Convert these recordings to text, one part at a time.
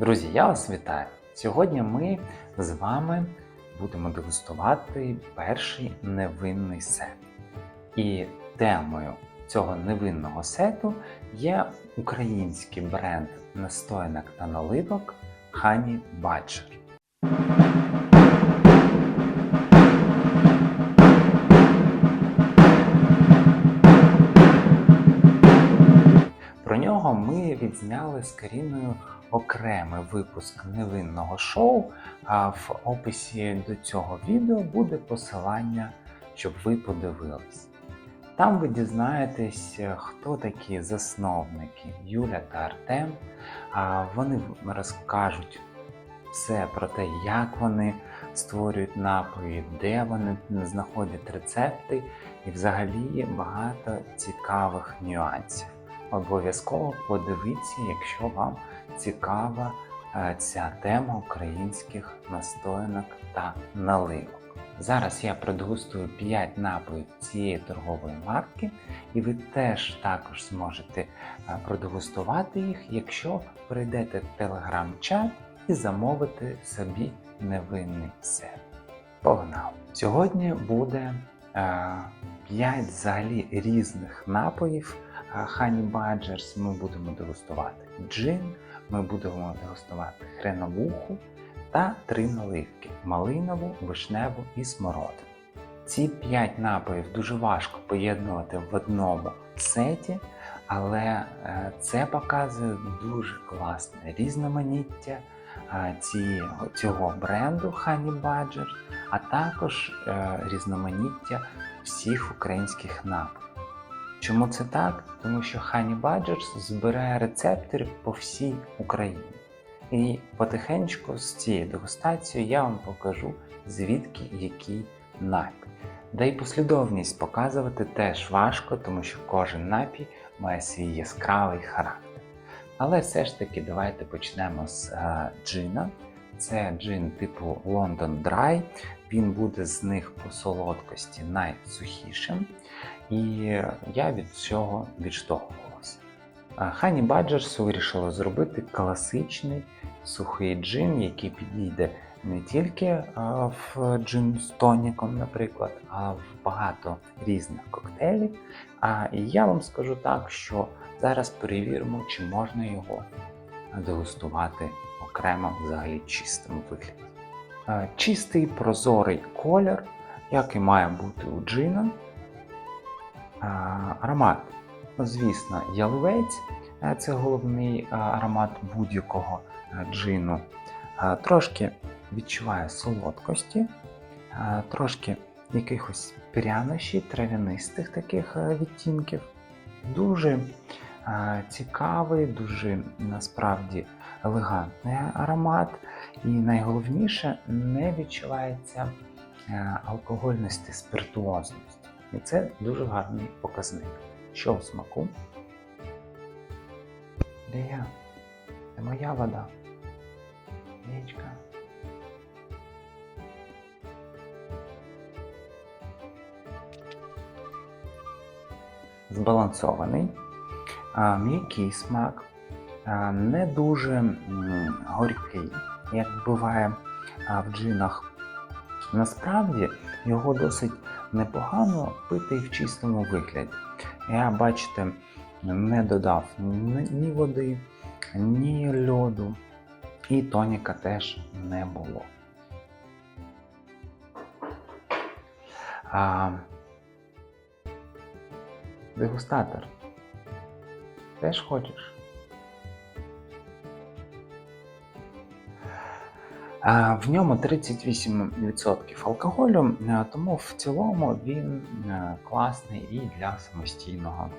Друзі, я вас вітаю! Сьогодні ми з вами будемо дегустувати перший невинний сет. І темою цього невинного сету є український бренд настоянок та наливок Honey Badger. Про нього ми відзняли з Каріною окремий випуск невинного шоу. А в описі до цього відео буде посилання, щоб ви подивились. Там ви дізнаєтесь, хто такі засновники Юля та Артем. Вони розкажуть все про те, як вони створюють напої, де вони знаходять рецепти, і взагалі багато цікавих нюансів. Обов'язково подивіться, якщо вам цікава е, ця тема українських настоянок та наливок. Зараз я продегустую 5 напоїв цієї торгової марки, і ви теж також зможете е, продегустувати їх, якщо прийдете в телеграм-чат і замовите собі невинний сет. Погнали! Сьогодні буде е, 5 взагалі різних напоїв. е, Honey Badgers ми будемо дегустувати джин, ми будемо дегустувати хреновуху та три наливки малинову, вишневу і смородину. Ці 5 напоїв дуже важко поєднувати в одному сеті, але е, це показує дуже класне різноманіття е, цього бренду Honey Badger, а також е, різноманіття всіх українських напоїв. Чому це так? Тому що Honey Badgers збирає рецептори по всій Україні. І потихеньку з цією дегустацією я вам покажу, звідки який напій. Да й послідовність показувати теж важко, тому що кожен напій має свій яскравий характер. Але все ж таки давайте почнемо з е, джина. Це джин типу London Dry. Він буде з них по солодкості найсухішим. І я від цього відштовхувався. А Honey Badgers вирішили зробити класичний сухий джин, який підійде не тільки в джин з тоніком, наприклад, а в багато різних коктейлів. А я вам скажу так, що зараз перевіримо, чи можна його дегустувати окремо взагалі чистому вигляді. Чистий прозорий колір, як і має бути у джина. Аромат, ну, звісно, яловець е, це головний е, аромат будь-якого е, джину. Е, Трошки відчуває солодкості, е, трошки якихось прянощів, трав'янистих таких е, відтінків. Дуже е, цікавий, дуже насправді елегантний аромат. І найголовніше не відчувається е, алкогольності, спиртуозності. І це дуже гарний показник. Що в смаку? Де я? Це моя вода. Річка. Збалансований, м'який смак, не дуже горький, як буває в джинах. Насправді його досить непогано пити в чистому вигляді. Я, бачите, не додав ні води, ні льоду, і тоніка теж не було. А, дегустатор. Теж хочеш? В ньому 38% алкоголю, тому в цілому він класний і для самостійного,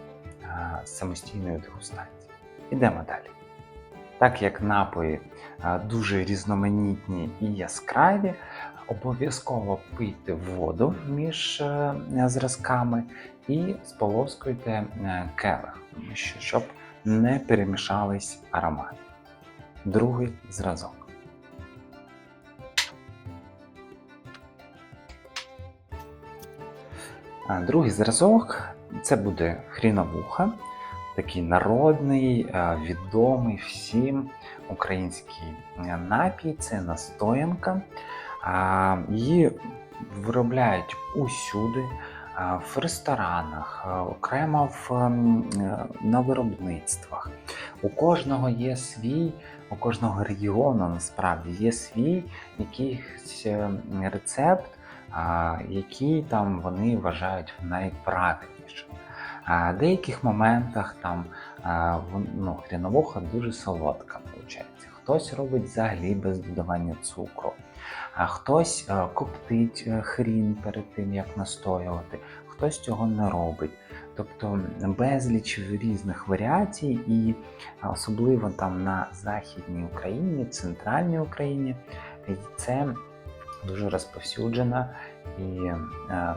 самостійної дегустації. Ідемо далі. Так як напої дуже різноманітні і яскраві, обов'язково пийте воду між е, зразками і сполоскуйте е, келих, щоб не перемішались аромати. Другий зразок. Другий зразок це буде хріновуха, такий народний, е, відомий всім український е, напій, це настоянка. Її виробляють усюди, в ресторанах, окремо в, ем, е, на виробництвах. У кожного є свій, у кожного регіону насправді є свій якийсь е, рецепт, який там вони вважають найправильнішим. В деяких моментах там ну, хріновуха дуже солодка. Хтось робить взагалі без додавання цукру, а хтось е, коптить е, хрін перед тим, як настоювати, хтось цього не робить. Тобто безліч різних варіацій, і особливо там на Західній Україні, центральній Україні, це дуже розповсюджена і е,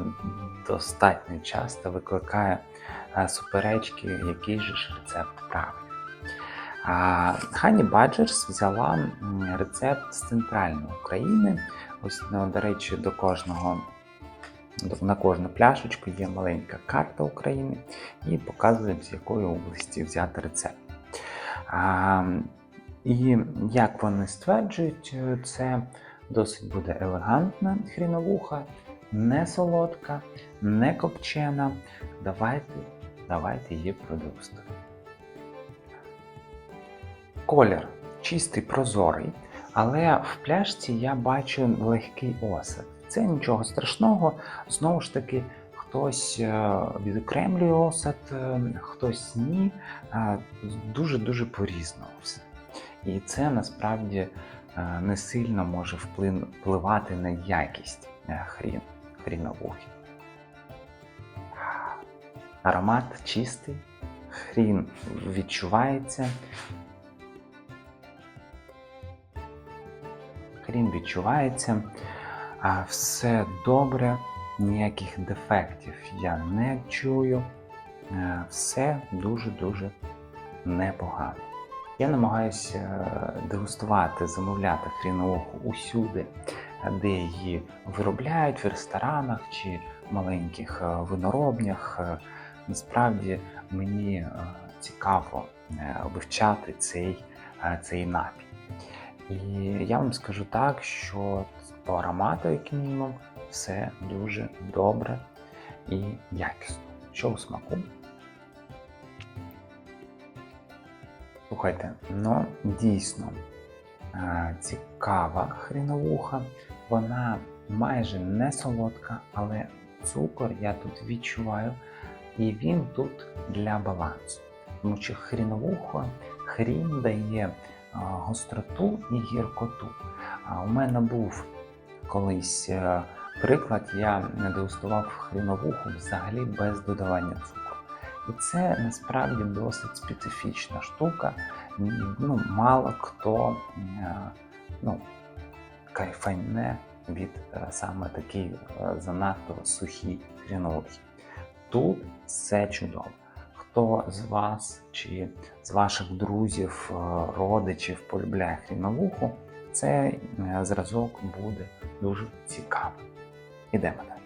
достатньо часто викликає е, суперечки, який же ж рецепт правильний. Хані Баджерс взяла рецепт з центральної України. Ось, ну, до речі, до кожного на кожну пляшечку є маленька карта України і показують, з якої області взяти рецепт. А, і як вони стверджують, е, це досить буде елегантна хріновуха, не солодка, не копчена. Давайте, давайте її продегустуємо. Колір чистий, прозорий, але в пляшці я бачу легкий осад. Це нічого страшного. Знову ж таки, хтось е, відокремлює осад, е, хтось ні. Е, Дуже-дуже по-різному все. І це насправді не сильно може впливати на якість хрін, хріновухи. Аромат чистий, хрін відчувається. Хрін відчувається, все добре, ніяких дефектів я не чую. Е, Все дуже-дуже непогано. Я намагаюся е, дегустувати, замовляти хріновуху усюди, де її виробляють в ресторанах чи маленьких е, виноробнях. Насправді мені цікаво вивчати цей, цей напій. І я вам скажу так, що по аромату, як мінімум, все дуже добре і якісно. Що у смаку? Слухайте, ну дійсно е, цікава хріновуха. Вона майже не солодка, але цукор я тут відчуваю, і він тут для балансу. Тому що хріновуха, хрін дає гостроту і гіркоту. А у мене був колись е, приклад, я дегустував хріновуху взагалі без додавання цукру. І це насправді досить специфічна штука. Ну, мало хто е, ну, кайфайне від е, саме такій занадто сухій хріновухи. Тут все чудово. Хто з вас чи з ваших друзів, е, родичів полюбляє хріновуху, цей е, зразок буде дуже цікавим. Ідемо далі.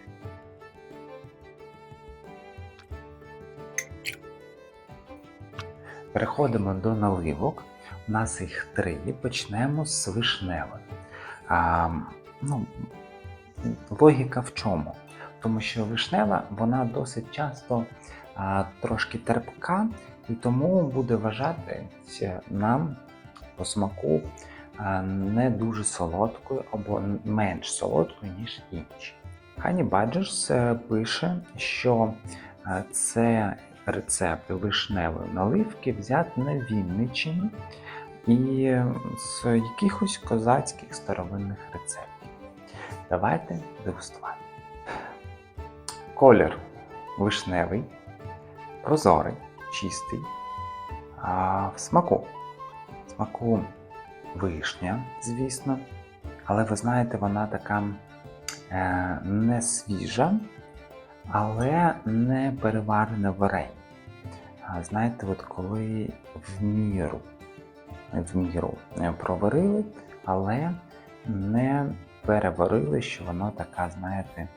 Переходимо до наливок. У нас їх три. Почнемо з вишневої. А, ну, логіка в чому? Тому що вишнева вона досить часто трошки терпка, і тому буде вважатися нам по смаку не дуже солодкою або менш солодкою, ніж інші. Badgers е, пише, що е, це рецепт вишневої наливки взят на Вінниччині і з якихось козацьких старовинних рецептів. Давайте дегустувати. Колір вишневий, прозорий, чистий. А в смаку. Смаку вишня, звісно. Але ви знаєте, вона така е, не свіжа, але не переварене варення. А знаєте, от коли в міру, в міру проварили, але не переварили, що воно така, знаєте,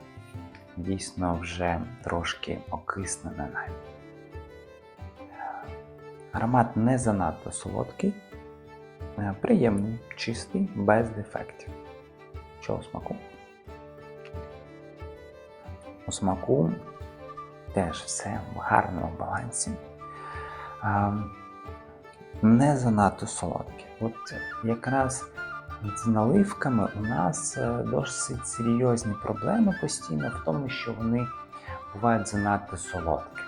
дійсно вже трошки окиснене навіть. Аромат не занадто солодкий, е, приємний, чистий, без дефектів. Що у смаку? У смаку теж все в гарному балансі. Не занадто солодке. От якраз з наливками у нас е, досить серйозні проблеми постійно в тому, що вони бувають занадто солодкі.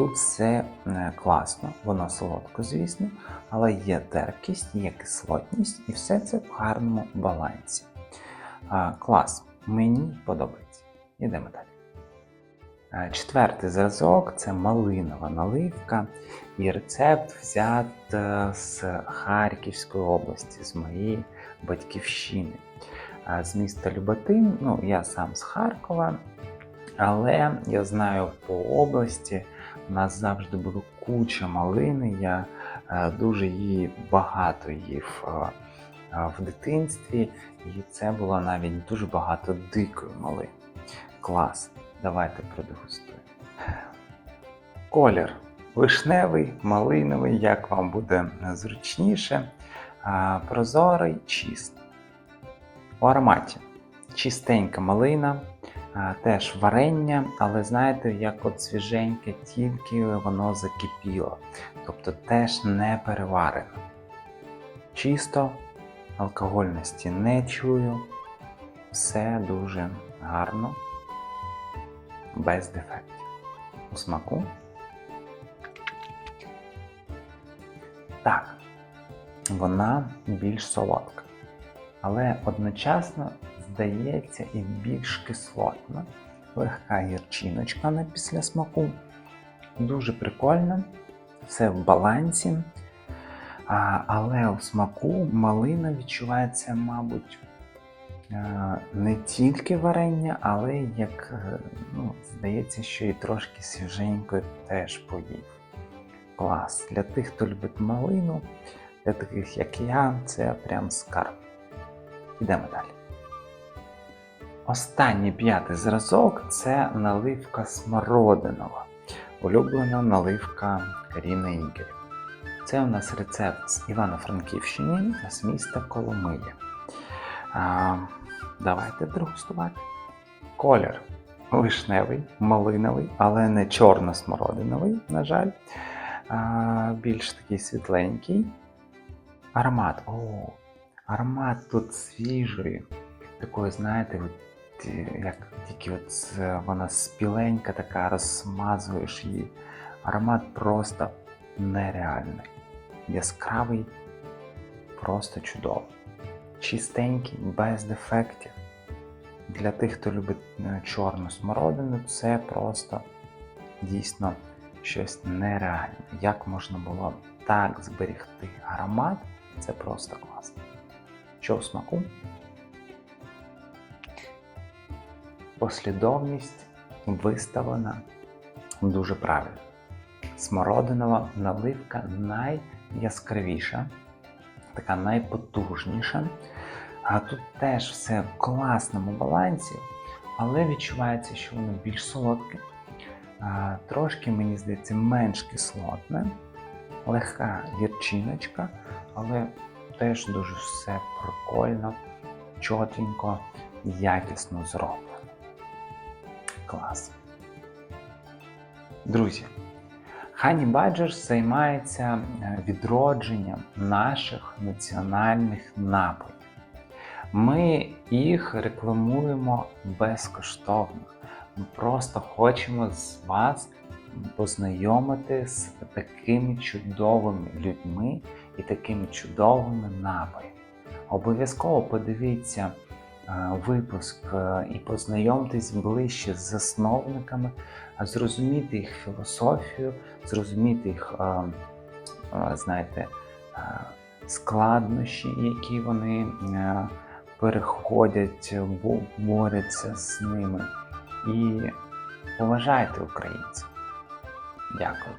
Тут все е, класно, воно солодко, звісно, але є терпкість, є кислотність, і все це в гарному балансі. Клас, мені подобається. Ідемо далі. Четвертий зразок це малинова наливка, і рецепт взят е, з Харківської області, з моєї батьківщини, з міста Люботин. Ну, я сам з Харкова, але я знаю по області у нас завжди була куча малини. Я е, дуже її багато їв е, е, в дитинстві, і це було навіть дуже багато дикої малини. Клас. Давайте продегустуємо. Колір вишневий, малиновий, як вам буде зручніше. Прозорий, чистий. У ароматі чистенька малина, теж варення, але знаєте, як от свіженьке, тільки воно закипіло. Тобто теж не переварено. Чисто, алкогольності не чую. Все дуже гарно без дефектів. У смаку. Так, вона більш солодка, але одночасно здається і більш кислотна. Легка гірчиночка на після смаку. Дуже прикольно, все в балансі. А, але у смаку малина відчувається, мабуть, Е, не тільки варення, але як е, ну, здається, що і трошки свіженько теж поїв. Клас. Для тих, хто любить малину, для таких як я, це прям скарб. Ідемо далі. Останній п'ятий зразок це наливка смородинова. Улюблена наливка Каріни Ігорів. Це у нас рецепт з Івано-Франківщини з міста Коломия. А, Давайте дегустувати. Колір вишневий, малиновий, але не чорно-смородиновий, на жаль. А, Більш такий світленький. Аромат. О, аромат тут свіжий. Такої, знаєте, як тільки от вона спіленька, така розсмазуєш її. Аромат просто нереальний. Яскравий, просто чудовий чистенький, без дефектів. Для тих, хто любить е, чорну смородину, це просто дійсно щось нереальне. Як можна було так зберігти аромат, це просто класно. Що в смаку? Послідовність виставлена дуже правильно. Смородинова наливка найяскравіша така найпотужніша. А тут теж все в класному балансі, але відчувається, що воно більш солодке. Трошки, мені здається, менш кислотне, легка гірчиночка, але теж дуже все прикольно, чотенько, якісно зроблено. Клас. Друзі, Honey Badgers займається е, відродженням наших національних напоїв. Ми їх рекламуємо безкоштовно. Ми просто хочемо з вас познайомити з такими чудовими людьми і такими чудовими напоями. Обов'язково подивіться випуск е, і познайомтесь ближче з засновниками, зрозуміти їх філософію, зрозуміти їх, е, е, знаєте, е, складнощі, які вони е, переходять, бо- борються з ними. І поважайте українців. Дякую.